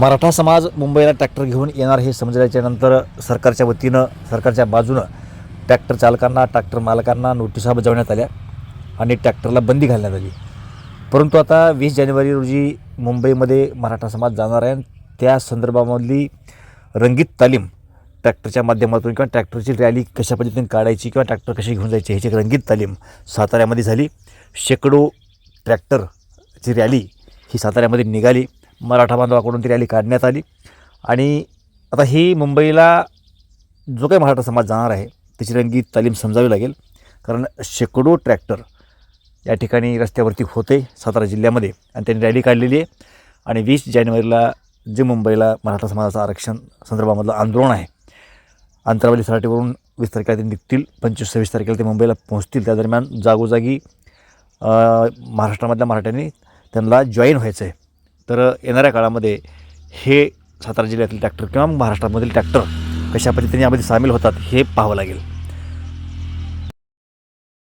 मराठा समाज मुंबईला ट्रॅक्टर घेऊन येणार हे समजल्याच्यानंतर सरकारच्या वतीनं सरकारच्या बाजूनं ट्रॅक्टर चालकांना ट्रॅक्टर मालकांना नोटिसा बजावण्यात आल्या आणि ट्रॅक्टरला बंदी घालण्यात आली. परंतु आता वीस जानेवारी रोजी मुंबईमध्ये मराठा समाज जाणार आहे. त्या संदर्भामधली रंगीत तालीम ट्रॅक्टरच्या माध्यमातून किंवा ट्रॅक्टरची रॅली कशा पद्धतीने काढायची किंवा ट्रॅक्टर कशी घेऊन जायची ह्याची रंगीत तालीम साताऱ्यामध्ये झाली. शेकडो ट्रॅक्टरची रॅली ही साताऱ्यामध्ये निघाली. मराठा बांधवाकडून ती रॅली काढण्यात आली. आणि आता ही मुंबईला जो काही मराठा समाज जाणार आहे त्याची रंगीत तालीम समजावी लागेल. कारण शेकडो ट्रॅक्टर या ठिकाणी रस्त्यावरती होते सातारा जिल्ह्यामध्ये आणि त्यांनी रॅली काढलेली आहे. आणि वीस जानेवारीला जे मुंबईला मराठा समाजाचं आरक्षण संदर्भामधलं आंदोलन आहे अंतरावली सराटीवरून वीस तारखेला ते निघतील पंचवीस सव्वीस तारखेला ते मुंबईला पोहोचतील. त्या दरम्यान जागोजागी महाराष्ट्रामधल्या मराठ्यांनी त्यांना जॉईन व्हायचं आहे तर येणाऱ्या काळामध्ये हे सातारा जिल्ह्यातील ट्रॅक्टर किंवा महाराष्ट्रामधील ट्रॅक्टर कशा पद्धतीने यामध्ये सामील होतात हे पाहावं लागेल.